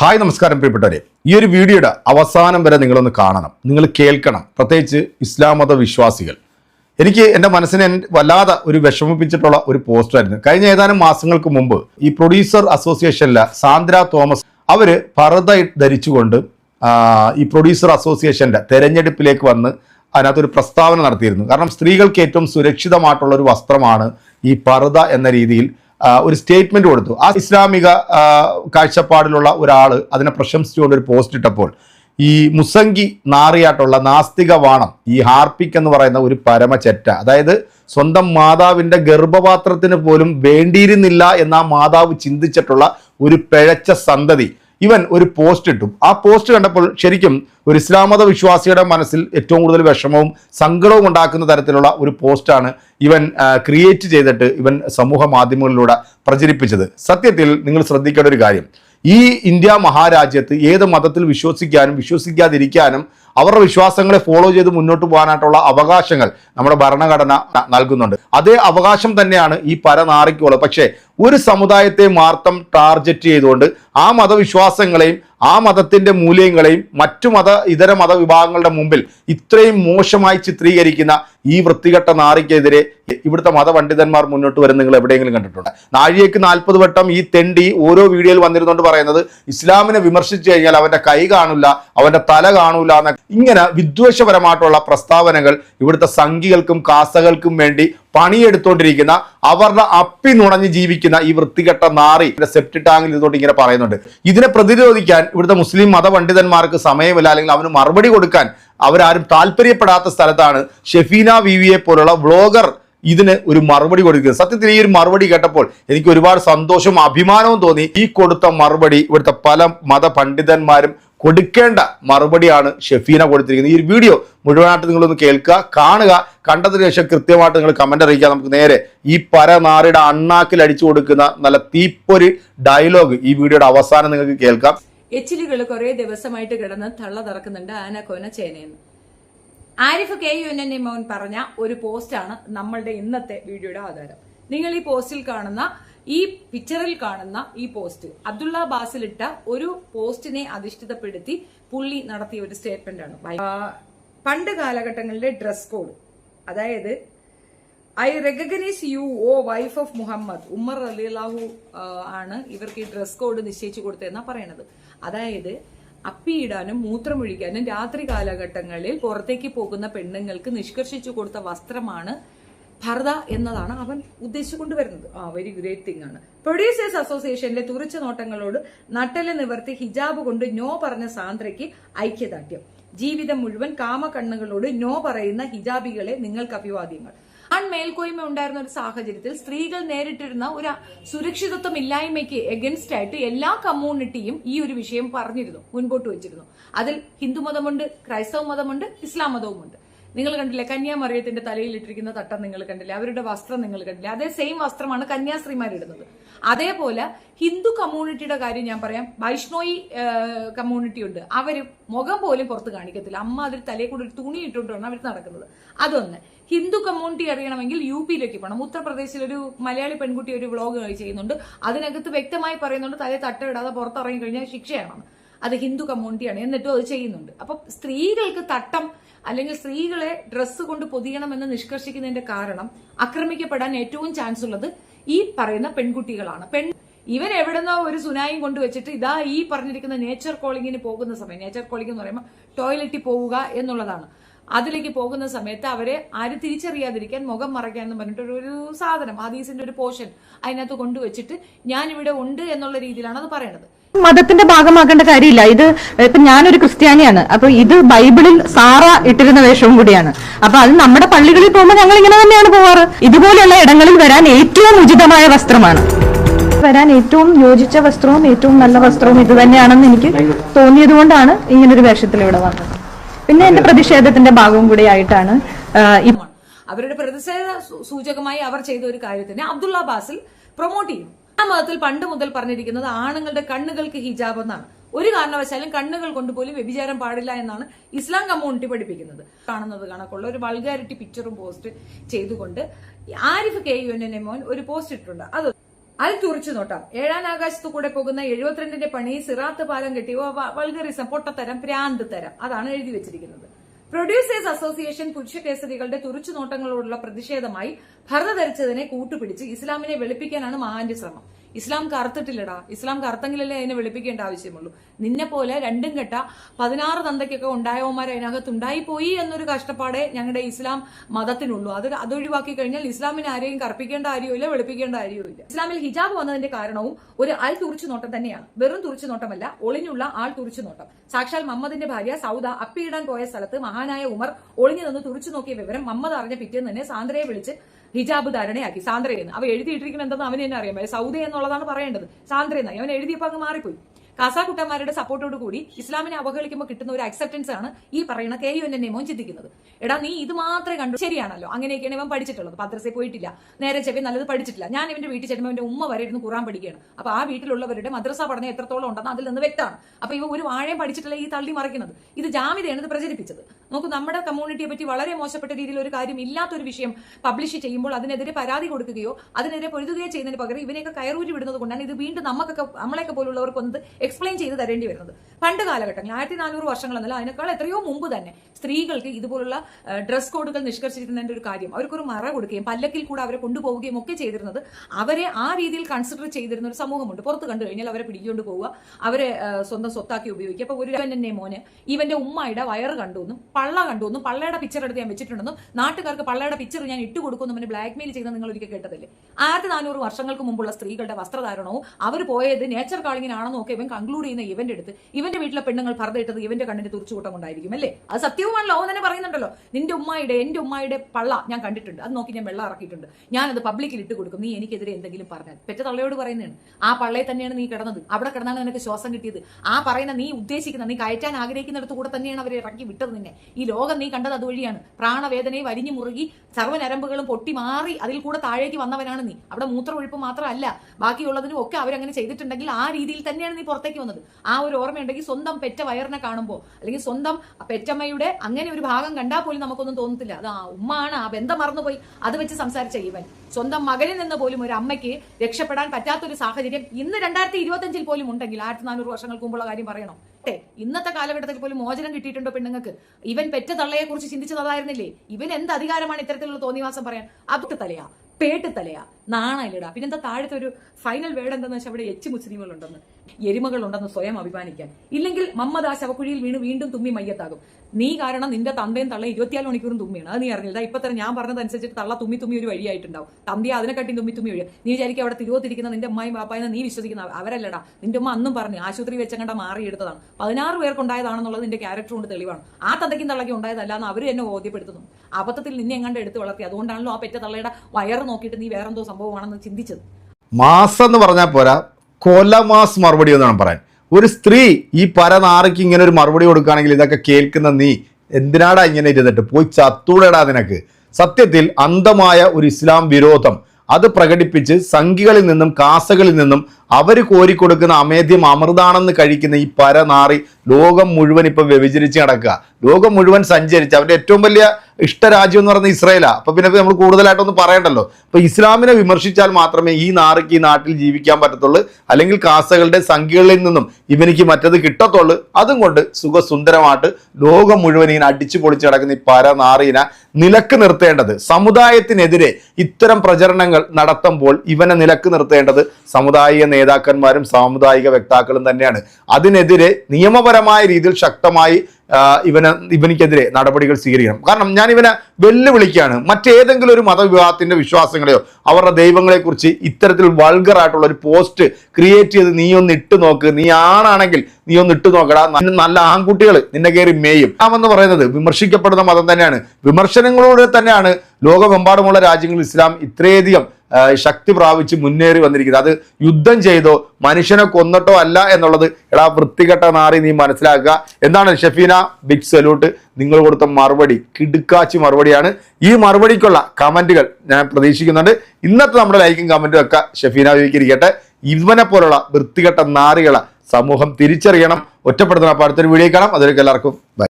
Hi നമസ്കാരം പ്രിയപ്പെട്ടവരെ. ഈ ഒരു വീഡിയോയുടെ അവസാനം വരെ നിങ്ങളൊന്ന് കാണണം. നിങ്ങൾ കേൾക്കണം. പ്രത്യേകിച്ച് ഇസ്ലാം മത വിശ്വാസികൾ. എനിക്ക് എന്റെ മനസ്സിനെ വല്ലാതെ ഒരു വിഷമിപ്പിച്ചിട്ടുള്ള ഒരു പോസ്റ്ററായിരുന്നു കഴിഞ്ഞ ഏതാനും മാസങ്ങൾക്ക് മുമ്പ് ഈ പ്രൊഡ്യൂസർ അസോസിയേഷനിലെ സാന്ദ്ര തോമസ് അവർ പർദ്ദ ധരിച്ചുകൊണ്ട് ഈ പ്രൊഡ്യൂസർ അസോസിയേഷന്റെ തെരഞ്ഞെടുപ്പിലേക്ക് വന്ന് അതിനകത്തൊരു പ്രസ്താവന നടത്തിയിരുന്നു. കാരണം സ്ത്രീകൾക്ക് ഏറ്റവും സുരക്ഷിതമായിട്ടുള്ള ഒരു വസ്ത്രമാണ് ഈ പർദ്ദ എന്ന രീതിയിൽ ഒരു സ്റ്റേറ്റ്മെന്റ് കൊടുത്തു. ആ ഇസ്ലാമിക കാഴ്ചപ്പാടിലുള്ള ഒരാൾ അതിനെ പ്രശംസിച്ചുകൊണ്ട് ഒരു പോസ്റ്റ് ഇട്ടപ്പോൾ ഈ മുസങ്കി നാറിയാട്ടുള്ള നാസ്തിക വാണം ഈ ഹാർപ്പിക് എന്ന് പറയുന്ന ഒരു പരമചെറ്റ അതായത് സ്വന്തം മാതാവിന്റെ ഗർഭപാത്രത്തിന് പോലും വേണ്ടിയിരുന്നില്ല എന്ന് മാതാവ് ചിന്തിച്ചിട്ടുള്ള ഒരു പിഴച്ച സന്തതി ഇവൻ ഒരു പോസ്റ്റ് ഇട്ടു. ആ പോസ്റ്റ് കണ്ടപ്പോൾ ശരിക്കും ഒരു ഇസ്ലാം മത വിശ്വാസിയുടെ മനസ്സിൽ ഏറ്റവും കൂടുതൽ വിഷമവും സങ്കടവും ഉണ്ടാക്കുന്ന തരത്തിലുള്ള ഒരു പോസ്റ്റാണ് ഇവൻ ക്രിയേറ്റ് ചെയ്തിട്ട് ഇവൻ സമൂഹ മാധ്യമങ്ങളിലൂടെ പ്രചരിപ്പിച്ചത്. സത്യത്തിൽ നിങ്ങൾ ശ്രദ്ധിക്കേണ്ട ഒരു കാര്യം. ഈ ഇന്ത്യ മഹാരാജ്യത്ത് ഏത് മതത്തിൽ വിശ്വസിക്കാനും വിശ്വസിക്കാതിരിക്കാനും അവരുടെ വിശ്വാസങ്ങളെ ഫോളോ ചെയ്ത് മുന്നോട്ട് പോകാനായിട്ടുള്ള അവകാശങ്ങൾ നമ്മുടെ ഭരണഘടന നൽകുന്നുണ്ട്. അതേ അവകാശം തന്നെയാണ് ഈ പരനാറിക്കുള്ളത്. പക്ഷേ ഒരു സമുദായത്തെ മാത്രം ടാർജറ്റ് ചെയ്തുകൊണ്ട് ആ മതവിശ്വാസങ്ങളെയും ആ മതത്തിന്റെ മൂല്യങ്ങളെയും മറ്റു മത ഇതര മതവിഭാഗങ്ങളുടെ മുമ്പിൽ ഇത്രയും മോശമായി ചിത്രീകരിക്കുന്ന ഈ വൃത്തികെട്ട നാറിക്കെതിരെ ഇവിടുത്തെ മതപണ്ഡിതന്മാർ മുന്നോട്ട് വരുന്ന നിങ്ങൾ എവിടെയെങ്കിലും കണ്ടിട്ടുണ്ട്. നാഴികയ്ക്ക് നാൽപ്പത് വട്ടം ഈ തെണ്ടി ഓരോ വീഡിയോയിൽ വന്നിരുന്നുകൊണ്ട് പറയുന്നത് ഇസ്ലാമിനെ വിമർശിച്ചു കഴിഞ്ഞാൽ അവന്റെ കൈ കാണില്ല അവന്റെ തല കാണൂല എന്ന ഇങ്ങനെ വിദ്വേഷപരമായിട്ടുള്ള പ്രസ്താവനകൾ ഇവിടുത്തെ സംഘികൾക്കും കാസകൾക്കും വേണ്ടി പണിയെടുത്തോണ്ടിരിക്കുന്ന അവരുടെ അപ്പി നുണഞ്ഞ് ജീവിക്കുന്ന ഈ വൃത്തികെട്ട നാറി സെപ്റ്റ് ടാങ്കിൽ ഇരുന്നോട്ട് ഇങ്ങനെ പറയുന്നുണ്ട്. ഇതിനെ പ്രതിരോധിക്കാൻ ഇവിടുത്തെ മുസ്ലിം മതപണ്ഡിതന്മാർക്ക് സമയമില്ല. അല്ലെങ്കിൽ അവന് മറുപടി കൊടുക്കാൻ അവരാരും താല്പര്യപ്പെടാത്ത സ്ഥലത്താണ് ഷെഫീന വിവിയെ പോലുള്ള വ്ളോഗർ ഇതിന് ഒരു മറുപടി കൊടുക്കുന്നത്. സത്യത്തിൽ ഈ ഒരു മറുപടി കേട്ടപ്പോൾ എനിക്ക് ഒരുപാട് സന്തോഷവും അഭിമാനവും തോന്നി. ഈ കൊടുത്ത മറുപടി ഇവിടുത്തെ പല മതപണ്ഡിതന്മാരും കൊടുക്കേണ്ട മറുപടിയാണ് ഷെഫീന കൊടുത്തിരിക്കുന്നത്. ഈ വീഡിയോ മുഴുവനായിട്ട് നിങ്ങളൊന്ന് കേൾക്കുക കാണുക. കണ്ടതിന് ശേഷം കൃത്യമായിട്ട് നിങ്ങൾ കമന്റ് അറിയിക്കുക. നമുക്ക് നേരെ ഈ പരനാറിയുടെ അണ്ണാക്കിൽ അടിച്ചു കൊടുക്കുന്ന നല്ല തീപ്പൊരു ഡയലോഗ് ഈ വീഡിയോയുടെ അവസാനം നിങ്ങൾക്ക് കേൾക്കാം. എച്ചിലുകൾ കുറെ ദിവസമായിട്ട് കിടന്ന് തള്ള തറക്കുന്നുണ്ട് ആനക്കോന ചേനയെന്ന്. Arif K U N N മോൻ പറഞ്ഞ ഒരു പോസ്റ്റാണ് നമ്മളുടെ ഇന്നത്തെ വീഡിയോയുടെ ആധാരം. നിങ്ങൾ ഈ പോസ്റ്റിൽ കാണുന്ന ഈ പിക്ചറിൽ കാണുന്ന ഈ പോസ്റ്റ് അബ്ദുള്ള ബാസിലിട്ട ഒരു പോസ്റ്റിനെ അധിഷ്ഠിതപ്പെടുത്തി പുള്ളി നടത്തിയ ഒരു സ്റ്റേറ്റ്മെന്റ് ആണ്. പണ്ട് കാലഘട്ടങ്ങളിലെ ഡ്രസ് കോഡ് അതായത് I recognise you oh wife of Muhammad Umar അലിലാഹു ആണ് ഇവർക്ക് ഈ ഡ്രസ് കോഡ് നിശ്ചയിച്ചു കൊടുത്തതെന്നാ പറയണത്. അതായത് അപ്പിയിടാനും മൂത്രമൊഴിക്കാനും രാത്രി കാലഘട്ടങ്ങളിൽ പുറത്തേക്ക് പോകുന്ന പെണ്ണുങ്ങൾക്ക് നിഷ്കർഷിച്ചു കൊടുത്ത വസ്ത്രമാണ് ഭർത എന്നതാണ് അവൻ ഉദ്ദേശിച്ചുകൊണ്ട് വരുന്നത് ആ വെരി ഗ്രേറ്റ് തിങ് ആണ്. പ്രൊഡ്യൂസേഴ്സ് അസോസിയേഷനിലെ തുറിച്ച നോട്ടങ്ങളോട് നട്ടൽ നിവർത്തി ഹിജാബ് കൊണ്ട് നോ പറഞ്ഞ സാന്ദ്രയ്ക്ക് ഐക്യദാർഢ്യം. ജീവിതം മുഴുവൻ കാമകണ്ണുകളോട് നോ പറയുന്ന ഹിജാബികളെ നിങ്ങൾക്ക് അഭിവാദ്യങ്ങൾ. ആൺ മേൽക്കോയ്മ ഉണ്ടായിരുന്ന ഒരു സാഹചര്യത്തിൽ സ്ത്രീകൾ നേരിട്ടിരുന്ന ഒരു സുരക്ഷിതത്വം ഇല്ലായ്മയ്ക്ക് എഗൻസ്റ്റ് ആയിട്ട് എല്ലാ കമ്മ്യൂണിറ്റിയും ഈ ഒരു വിഷയം പറഞ്ഞിരുന്നു മുൻപോട്ട് വെച്ചിരുന്നു. അതിൽ ഹിന്ദു മതമുണ്ട് ക്രൈസ്തവ മതമുണ്ട് ഇസ്ലാം മതവുമുണ്ട്. നിങ്ങൾ കണ്ടില്ലേ കന്യാമറിയത്തിന്റെ തലയിൽ ഇട്ടിരിക്കുന്ന തട്ടം നിങ്ങൾ കണ്ടില്ലേ? അവരുടെ വസ്ത്രം നിങ്ങൾ കണ്ടില്ലേ? അതേ സെയിം വസ്ത്രമാണ് കന്യാസ്ത്രീമാർ ഇടുന്നത്. അതേപോലെ ഹിന്ദു കമ്മ്യൂണിറ്റിയുടെ കാര്യം ഞാൻ പറയാം. വൈഷ്ണോയി കമ്മ്യൂണിറ്റി ഉണ്ട്. അവർ മുഖം പോലും പുറത്ത് കാണിക്കത്തില്ല. അമ്മ അതിൽ തലയിൽ കൂടി ഒരു തുണി ഇട്ടുകൊണ്ടാണ് അവർ നടക്കുന്നത്. അതൊന്ന്. ഹിന്ദു കമ്മ്യൂണിറ്റി അറിയണമെങ്കിൽ യു പിയിലേക്ക് പോകണം. ഉത്തർപ്രദേശിൽ ഒരു മലയാളി പെൺകുട്ടി ഒരു വ്ളോഗ് ചെയ്യുന്നുണ്ട്. അതിനകത്ത് വ്യക്തമായി പറയുന്നുണ്ട് തലയിൽ തട്ടമിടാതെ പുറത്തിറങ്ങി കഴിഞ്ഞാൽ ശിക്ഷയാണ് അത് ഹിന്ദു കമ്മ്യൂണിറ്റിയാണ് എന്നിട്ടും അത് ചെയ്യുന്നുണ്ട്. അപ്പൊ സ്ത്രീകൾക്ക് തട്ടം അല്ലെങ്കിൽ സ്ത്രീകളെ ഡ്രസ്സ് കൊണ്ട് പൊതിയണമെന്ന് നിഷ്കർഷിക്കുന്നതിന്റെ കാരണം ആക്രമിക്കപ്പെടാൻ ഏറ്റവും ചാൻസ് ഉള്ളത് ഈ പറയുന്ന പെൺകുട്ടികളാണ്. പെൺ ഇവൻ എവിടെന്നോ ഒരു സുനായും കൊണ്ടുവച്ചിട്ട് ഇതാ ഈ പറഞ്ഞിരിക്കുന്ന നേച്ചർ കോളിങ്ങിന് പോകുന്ന സമയം. നേച്ചർ കോളിംഗ് എന്ന് പറയുമ്പോൾ ടോയ്ലറ്റിൽ പോവുക എന്നുള്ളതാണ്. അതിലേക്ക് പോകുന്ന സമയത്ത് അവരെ ആരും തിരിച്ചറിയാതിരിക്കാൻ മുഖം മറയ്ക്കാൻ എന്ന് പറഞ്ഞിട്ട് ഒരു- സാധനം ഹദീസിന്റെ ഒരു പോർഷൻ അതിനകത്ത് കൊണ്ടുവച്ചിട്ട് ഞാൻ ഇവിടെ ഉണ്ട് എന്നുള്ള രീതിയിലാണ് അത് പറയുന്നത് മതത്തിന്റെ ഭാഗമാക്കേണ്ട കാര്യമില്ല. ഇത് ഇപ്പൊ ഞാനൊരു ക്രിസ്ത്യാനിയാണ്. അപ്പൊ ഇത് ബൈബിളിൽ സാറ ഇട്ടിരുന്ന വേഷവും കൂടിയാണ്. അപ്പൊ അത് നമ്മുടെ പള്ളികളിൽ പോകുമ്പോൾ ഞങ്ങൾ ഇങ്ങനെ തന്നെയാണ് പോവാറ്. ഇതുപോലെയുള്ള ഇടങ്ങളിൽ വരാൻ ഏറ്റവും ഉചിതമായ വസ്ത്രമാണ്. വരാൻ ഏറ്റവും യോജിച്ച വസ്ത്രവും ഏറ്റവും നല്ല വസ്ത്രവും ഇത് തന്നെയാണെന്ന് എനിക്ക് തോന്നിയത് കൊണ്ടാണ് ഇങ്ങനൊരു വേഷത്തിൽ ഇവിടെ വന്നത്. പിന്നെ എന്റെ പ്രതിഷേധത്തിന്റെ ഭാഗവും കൂടി ആയിട്ടാണ് അവരുടെ പ്രതിഷേധ സൂചകമായി അവർ ചെയ്ത ഒരു കാര്യത്തിനെ അബ്ദുള്ള ബാസിൽ പ്രൊമോട്ട് ചെയ്യും. ആ മതത്തിൽ പണ്ട് മുതൽ പറഞ്ഞിരിക്കുന്നത് ആണുങ്ങളുടെ കണ്ണുകൾക്ക് ഹിജാബ് എന്നാണ്. ഒരു കാരണവശാലും കണ്ണുകൾ കൊണ്ട് കൊണ്ടുപോലും വ്യഭിചാരം പാടില്ല എന്നാണ് ഇസ്ലാം കമ്മ്യൂണിറ്റി പഠിപ്പിക്കുന്നത്. കാണുന്നത് കണക്കുള്ള ഒരു വൾഗാരിറ്റി പിക്ചറും പോസ്റ്റ് ചെയ്തുകൊണ്ട് Arif K U N N മോൻ ഒരു പോസ്റ്റ് ഇട്ടിട്ടുണ്ട്. അത് അൽ തുറിച്ചു നോട്ടാം. ഏഴാം ആകാശത്തു കൂടെ പോകുന്ന എഴുപത്തിരണ്ടിന്റെ പണി സിറാത്ത് പാലം കെട്ടി. വ- വ- വൾഗറിസം പൊട്ടത്തരം പ്രാന്ത് തരം. അതാണ് എഴുതി വെച്ചിരിക്കുന്നത്. പ്രൊഡ്യൂസേഴ്സ് അസോസിയേഷൻ പുരുഷ കേസരികളുടെ തുറിച്ചുനോട്ടങ്ങളോടുള്ള പ്രതിഷേധമായി ഭരത ധരിച്ചതിനെ കൂട്ടുപിടിച്ച് ഇസ്ലാമിനെ വെളുപ്പിക്കാനാണ് മഹാന്റെ ശ്രമം. ഇസ്ലാം കറുത്തിട്ടില്ലടാ. ഇസ്ലാം കറുത്തെങ്കിലല്ലേ അതിനെ വെളുപ്പിക്കേണ്ട ആവശ്യമുള്ളൂ. നിന്നെ പോലെ രണ്ടും കെട്ട പതിനാറ് തന്തയ്ക്കൊക്കെ ഉണ്ടായവന്മാർ അതിനകത്ത് ഉണ്ടായിപ്പോയി എന്നൊരു കഷ്ടപ്പാടേ ഞങ്ങളുടെ ഇസ്ലാം മതത്തിനുള്ളൂ. അത് അതൊഴിവാക്കി കഴിഞ്ഞാൽ ഇസ്ലാമിനെ ആരെയും കറുപ്പിക്കേണ്ട കാര്യമില്ല വെളുപ്പിക്കേണ്ട കാര്യമില്ല ഇസ്ലാമിൽ ഹിജാബ് വന്നതിന്റെ കാരണവും ഒരു ആൾ തുറിച്ചു നോട്ടം തന്നെയാണ്. വെറും തുറിച്ചു നോട്ടമല്ല ഒളിഞ്ഞുള്ള ആൾ തുറിച്ചു നോട്ടം. സാക്ഷാൽ മമ്മദിന്റെ ഭാര്യ സൗദ അപ്പിയിടാൻ പോയ സ്ഥലത്ത് മഹാനായ ഉമർ ഒളിഞ്ഞു നിന്ന് തുറിച്ചു നോക്കിയ വിവരം മമ്മദ് അറിഞ്ഞ പിറ്റേന്ന് തന്നെ സാന്ദ്രയെ വിളിച്ച് ഹിജാബ് ധാരണയാക്കി. സാന്ദ്രയെന്ന്. അവ എഴുതിയിട്ടിരിക്കുന്നത് എന്തെന്ന് അവന് തന്നെ അറിയാം. സൗദ എന്നുള്ളതാണ് പറയേണ്ടത്. സാന്ദ്രയെന്നായി അവൻ എഴുതിയപ്പോൾ അങ്ങ് മാറിപ്പോയി. കാസാക്കുട്ടന്മാരുടെ സപ്പോർട്ടോട് കൂടി ഇസ്ലാമിനെ അവഹേളിക്കുമ്പോൾ കിട്ടുന്ന ഒരു അക്സെപ്റ്റൻസ് ആണ് ഈ പറയുന്ന കെ യു എൻ നിയമം ചിന്തിക്കുന്നത്. എടാ നീ ഇത് മാത്രമേ കണ്ടു. ശരിയാണല്ലോ. അങ്ങനെയൊക്കെയാണ് ഇവൻ പഠിച്ചിട്ടുള്ളത്. പത്രസേ പോയിട്ടില്ല. നേരെ ചെവി നല്ലത് പഠിച്ചിട്ടില്ല. ഞാൻ ഇവന്റെ വീട്ടിൽ ചെല്ലുമ്പോൾ എന്റെ ഉമ്മ വരെ ഇരുന്ന് കുറാൻ പഠിക്കുകയാണ്. അപ്പൊ ആ വീട്ടിലുള്ളവരുടെ മദ്രസ പഠനം എത്രത്തോളം ഉണ്ടെന്ന് അതിൽ നിന്ന് വ്യക്തമാണ്. അപ്പൊ ഇവ ഒരു വാഴയും പഠിച്ചിട്ടില്ല ഈ തള്ളി മറിക്കുന്നത്. ഇത് ജാമ്യതയാണ് ഇത് പ്രചരിപ്പിച്ചത്. നോക്കൂ നമ്മുടെ കമ്മ്യൂണിറ്റിയെ പറ്റി വളരെ മോശപ്പെട്ട രീതിയിൽ ഒരു കാര്യം ഇല്ലാത്തൊരു വിഷയം പബ്ലിഷ് ചെയ്യുമ്പോൾ അതിനെതിരെ പരാതി കൊടുക്കുകയോ അതിനെതിരെ പൊരുതുകയോ ചെയ്യുന്നതിന് പകരം ഇവനെയൊക്കെ കയറൂരി വിടുന്നത് കൊണ്ടാണ് ഇത് വീണ്ടും നമുക്കൊക്കെ നമ്മളെയൊക്കെ പോലുള്ളവർക്ക് എക്സ്പ്ലെയിൻ ചെയ്ത് തരേണ്ടി വരുന്നത്. പണ്ട് കാലഘട്ടങ്ങളിൽ ആയിരത്തി നാനൂറ് വർഷങ്ങളെന്നല്ല അതിനേക്കാൾ എത്രയോ മുമ്പ് തന്നെ സ്ത്രീകൾക്ക് ഇതുപോലുള്ള ഡ്രസ് കോഡുകൾ നിഷ്കർഷിച്ചിരുന്നതിന്റെ ഒരു കാര്യം. അവർക്കൊരു മറ കൊടുക്കുകയും പല്ലക്കിൽ കൂടെ അവരെ കൊണ്ടുപോവുകയും ഒക്കെ ചെയ്തിരുന്നത് അവരെ ആ രീതിയിൽ കൺസിഡർ ചെയ്തിരുന്ന ഒരു സമൂഹമുണ്ട്. പുറത്ത് കണ്ടു കഴിഞ്ഞാൽ അവരെ പിടിക്കൊണ്ട് പോവുക അവരെ സ്വന്തം സ്വത്താക്കി ഉപയോഗിക്കുക. അപ്പൊ ഒരു തന്നെ മോന് ഇവന്റെ ഉമ്മയുടെ വയറ് കണ്ടു എന്നും പള്ള കണ്ടു എന്നും പള്ളയുടെ പിക്ചർ എടുത്ത് ഞാൻ വെച്ചിട്ടുണ്ടെന്നും നാട്ടുകാർക്ക് പള്ളയുടെ പിക്ചർ ഞാൻ ഇട്ട് കൊടുക്കുന്നു അവന് ബ്ലാക്ക് മെയിൽ ചെയ്യുന്ന നിങ്ങൾ ഒരിക്കൽ കേട്ടതില്ലേ? ആയിരത്തി നാനൂറ് വർഷങ്ങൾക്ക് മുമ്പുള്ള സ്ത്രീകളുടെ വസ്ത്രധാരണവും അവർ പോയത് നേച്ചർ കാളിങ്ങിനാണെന്നും ഒക്കെ ഇവൻ കൺക്ലൂഡ് ചെയ്യുന്ന ഇവന്റെ അടുത്ത് ഇവന്റെ വീട്ടിലെ പെണ്ണുങ്ങൾ പറഞ്ഞിട്ടത് ഇവന്റെ കണ്ണിന് തുറച്ചുകൂട്ടം കൊണ്ടായിരിക്കും അല്ലേ? അത് സത്യവുമാണല്ലോ അവൻ തന്നെ പറയുന്നുണ്ടല്ലോ. നിന്റെ ഉമ്മയുടെ എന്റെ ഉമ്മയുടെ പള്ള ഞാൻ കണ്ടിട്ടുണ്ട്. അത് നോക്കി ഞാൻ വെള്ളം ഇറക്കിയിട്ടുണ്ട്. ഞാനത് പബ്ലിക്കിൽ ഇട്ട് കൊടുക്കും. നീ എനിക്കെതിരെ എന്തെങ്കിലും പറഞ്ഞാൽ പെറ്റ തള്ളയോട് പറയുന്നതാണ്. ആ പള്ളയെ തന്നെയാണ് നീ കിടന്നത്. അവിടെ കിടന്നാണ് നിനക്ക് ശ്വാസം കിട്ടിയത്. ആ പറയുന്ന നീ ഉദ്ദേശിക്കുന്ന നീ കയറ്റാൻ ആഗ്രഹിക്കുന്നിടത്ത് കൂടെ തന്നെയാണ് അവരെ ഇറക്കി വിട്ടത് നിന്നെ. ഈ ലോകം നീ കണ്ടത് അതുവഴിയാണ്. പ്രാണവേദനയെ വരിഞ്ഞു മുറുകി സർവനരമ്പുകളും പൊട്ടി മാറി അതിൽ കൂടെ താഴേക്ക് വന്നവനാണ് നീ. അവിടെ മൂത്രമൊഴിപ്പ് മാത്രമല്ല. ബാക്കിയുള്ളതിനും ഒക്കെ അവരങ്ങനെ ചെയ്തിട്ടുണ്ടെങ്കിൽ ആ രീതിയിൽ തന്നെയാണ് നീ പുറത്തേക്ക് വന്നത്. ആ ഒരു ഓർമ്മയുണ്ടെങ്കിൽ സ്വന്തം പെറ്റ വയറിനെ കാണുമ്പോൾ അല്ലെങ്കിൽ സ്വന്തം പെറ്റമ്മയുടെ അങ്ങനെ ഒരു ഭാഗം കണ്ടാൽ പോലും നമുക്കൊന്നും തോന്നത്തില്ല. അത് ആ ഉമ്മാണ് ആ ബന്ധം മറന്നുപോയി. അത് വെച്ച് സംസാരിച്ച ഇവൻ. സ്വന്തം മകനിൽ നിന്ന് പോലും ഒരു അമ്മയ്ക്ക് രക്ഷപ്പെടാൻ പറ്റാത്തൊരു സാഹചര്യം ഇന്ന് രണ്ടായിരത്തി ഇരുപത്തഞ്ചിൽ പോലും ഉണ്ടെങ്കിൽ ആയിരത്തി നാനൂറ് വർഷങ്ങൾക്ക് മുമ്പുള്ള കാര്യം പറയണം. ഇന്നത്തെ കാലഘട്ടത്തിൽ പോലും മോചനം കിട്ടിയിട്ടുണ്ടോ പെണ്ണുങ്ങൾക്ക്? ഇവൻ പെറ്റ തള്ളയെ കുറിച്ച് ചിന്തിച്ചതായിരുന്നില്ലേ ഇവൻ എന്ത് അധികാരമാണ് ഇത്തരത്തിലുള്ള തോന്നിവാസം പറയാൻ? അത് തലയാ പേട്ട് തലയാ നാണയിലിടാ പിന്നെന്താ താഴത്തെ ഒരു ഫൈനൽ വേർഡ് എന്താണെന്ന് വെച്ചാൽ അവിടെ എച്ച് മുസ്ലിമുകളുണ്ടെന്ന്. എരുമകളുണ്ടെന്ന് സ്വയം അഭിമാനിക്കാൻ. ഇല്ലെങ്കിൽ മമ്മദ് ആ ശവക്കുഴിയിൽ വീണ് വീണ്ടും തുമ്മി മയ്യത്താകും. നീ കാരണം നിന്റെ തന്തയും തള്ള ഇരുപത്തിയാൽ മണിക്കൂറും തുമ്മിയാണ്. അത് നീ അറിഞ്ഞില്ല. ഇപ്പൊ തന്നെ ഞാൻ പറഞ്ഞതനുസരിച്ച് തള്ള തുമ്മി തുമ്മി ഒരു വഴിയായിട്ടുണ്ടാവും. അതിനെ അതിനെക്കാട്ടി തുമ്മി തുമ്മി വഴി നീ വിചാരിക്കും അവിടെ തിരുവോത്തിരിക്കുന്ന നിന്റെ അമ്മായി പാപ്പായെന്ന് നീ വിശ്വസിക്കുന്ന അവരല്ലടാ. നിന്റെ അമ്മ അന്നും പറഞ്ഞു ആശുപത്രി വെച്ചങ്ങണ്ട മാറിയെടുത്തതാണ്. പതിനാറ് പേർക്കുണ്ടായതാണെന്നുള്ളത് നിന്റെ ക്യാരക്ടർ കൊണ്ട് തെളിവാണ്. ആ തന്തയ്ക്കും തള്ളയ്ക്കും ഉണ്ടായതല്ല എന്ന് അവർ എന്നെ ബോധ്യപ്പെടുത്തുന്നു. അബദ്ധത്തിൽ നിന്നെ എങ്ങാണ്ട് എടുത്ത് വളർത്തി. അതുകൊണ്ടാണല്ലോ ആ പെറ്റ തള്ളയുടെ വയറ് നോക്കിയിട്ട് നീ വേറെന്തോ സംഭവമാണെന്ന് ചിന്തിച്ചത്. മാസം എന്ന് പറഞ്ഞാൽ പോരാ. കൊലമാസ് മറുപടി എന്നാണ് പറയാൻ. ഒരു സ്ത്രീ ഈ പരനാറയ്ക്ക് ഇങ്ങനെ ഒരു മറുപടി കൊടുക്കുകയാണെങ്കിൽ ഇതൊക്കെ കേൾക്കുന്ന നീ എന്തിനാടാ ഇങ്ങനെ ഇരുന്നിട്ട്? പോയി ചത്തൂടെടാ നിനക്ക്. സത്യത്തിൽ അന്ധമായ ഒരു ഇസ്ലാം വിരോധം. അത് പ്രകടിപ്പിച്ച് സംഘികളിൽ നിന്നും കാസകളിൽ നിന്നും അവർ കോരിക്കൊടുക്കുന്ന അമേധ്യം അമൃതാണെന്ന് കഴിക്കുന്ന ഈ പരനാറി ലോകം മുഴുവൻ ഇപ്പം വ്യഭിചരിച്ച് നടക്കുക ലോകം മുഴുവൻ സഞ്ചരിച്ച് അവരുടെ ഏറ്റവും വലിയ ഇഷ്ടരാജ്യം എന്ന് പറയുന്നത് ഇസ്രയേലാണ് അപ്പം പിന്നെ നമ്മൾ കൂടുതലായിട്ടൊന്നും പറയണ്ടല്ലോ. അപ്പം ഇസ്ലാമിനെ വിമർശിച്ചാൽ മാത്രമേ ഈ നാറിക്ക് ഈ നാട്ടിൽ ജീവിക്കാൻ പറ്റത്തുള്ളൂ. അല്ലെങ്കിൽ കാസകളുടെ സംഖ്യകളിൽ നിന്നും ഇവനിക്ക് മറ്റത് കിട്ടത്തുള്ളൂ. അതും കൊണ്ട് സുഖസുന്ദരമായിട്ട് ലോകം മുഴുവൻ ഇങ്ങനെ അടിച്ചു പൊളിച്ച് കിടക്കുന്ന ഈ പരനാറിനെ നിലയ്ക്ക് നിർത്തേണ്ടത്. സമുദായത്തിനെതിരെ ഇത്തരം പ്രചരണങ്ങൾ നടത്തുമ്പോൾ ഇവനെ നിലയ്ക്ക് നിർത്തേണ്ടത് സാമുദായിക നേതാക്കന്മാരും സാമുദായിക വക്താക്കളും തന്നെയാണ്. അതിനെതിരെ നിയമപരമായ രീതിയിൽ ശക്തമായി ഇവന് ഇവനിക്കെതിരെ നടപടികൾ സ്വീകരിക്കണം. കാരണം ഞാൻ ഇവനെ വെല്ലുവിളിക്കുകയാണ്. മറ്റേതെങ്കിലും ഒരു മതവിഭാഗത്തിന്റെ വിശ്വാസങ്ങളെയോ അവരുടെ ദൈവങ്ങളെക്കുറിച്ച് ഇത്തരത്തിൽ വൾഗറായിട്ടുള്ള ഒരു പോസ്റ്റ് ക്രിയേറ്റ് ചെയ്ത് നീ ഒന്ന് ഇട്ടു നോക്ക്. നീ ആണാണെങ്കിൽ നീ ഒന്ന് ഇട്ടു നോക്കടാ. നല്ല- ആൺകുട്ടികൾ നിന്നെ കയറി മേയും. ആമെന്ന് പറയുന്നത് വിമർശിക്കപ്പെടുന്ന മതം തന്നെയാണ്. വിമർശനങ്ങളോട് തന്നെയാണ് ലോകമെമ്പാടുമുള്ള രാജ്യങ്ങളിൽ ഇസ്ലാം ഇത്രയധികം ശക്തി പ്രാപിച്ച് മുന്നേറി വന്നിരിക്കുന്നത്. അത് യുദ്ധം ചെയ്തോ മനുഷ്യനെ കൊന്നിട്ടോ അല്ല എന്നുള്ളത് എടാ വൃത്തികെട്ട നാറി നീ മനസ്സിലാക്കുക. എന്താണ് ഷെഫീന? ബിഗ് സല്യൂട്ട് നിങ്ങൾ കൊടുത്ത മറുപടി കിടുക്കാച്ചി മറുപടിയാണ്. ഈ മറുപടിക്കുള്ള കമന്റുകൾ ഞാൻ പ്രതീക്ഷിക്കുന്നുണ്ട്. ഇന്നത്തെ നമ്മുടെ ലൈക്കും കമന്റും ഒക്കെ ഷെഫീന വിവരിക്കട്ടെ ഇവനെ പോലുള്ള വൃത്തികെട്ട നാറികളെ സമൂഹം തിരിച്ചറിയണം. ഒറ്റപ്പെടുത്തണം. അപ്പോൾ അടുത്തൊരു വീഡിയോ കാണാം. അതിലേക്ക് എല്ലാവർക്കും